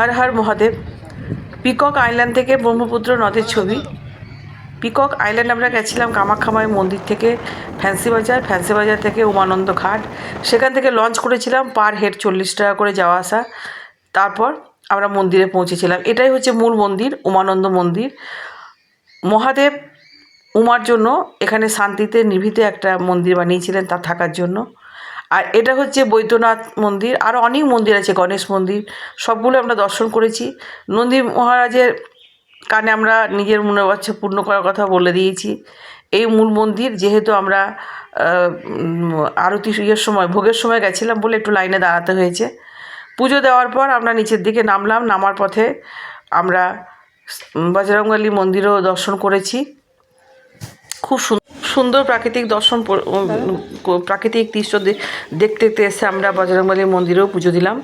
হর Har Mahadev, peacock island থেকে ব্রহ্মপুত্র নদের ছবি। পিকক আইল্যান্ড আমরা গেছিলাম কামাখ্যামাই মন্দির থেকে, ফ্যান্সি বাজার ফ্যান্সি বাজার থেকে উমানন্দ ঘাট। সেখান থেকে লঞ্চ করেছিলাম পার হেড চল্লিশ টাকা করে যাওয়া আসা। তারপর আমরা মন্দিরে পৌঁছেছিলাম। এটাই হচ্ছে মূল মন্দির, উমানন্দ মন্দির। মহাদেব উমার জন্য এখানে শান্তিতে নিভৃতে একটা মন্দির বানিয়েছিলেন তার থাকার জন্য। আর এটা হচ্ছে বৈদ্যনাথ মন্দির আরও অনেক মন্দির আছে, গণেশ মন্দির, সবগুলো আমরা দর্শন করেছি। নন্দী মহারাজের কানে আমরা নিজের মনে বাচ্চা পূর্ণ করার কথা বলে দিয়েছি। এই মূল মন্দির যেহেতু আমরা আরতি ইয়ের সময়, ভোগের সময় গেছিলাম বলে একটু লাইনে দাঁড়াতে হয়েছে। পুজো দেওয়ার পর আমরা নিচের দিকে নামলাম, নামার পথে আমরা বজরংবলী মন্দিরও দর্শন করেছি। খুব সুন- সুন্দর প্রাকৃতিক দর্শন প্রাকৃতিক দৃশ্য দেখতে দেখতে এসে আমরা বজরংবলীর মন্দিরেও পুজো দিলাম।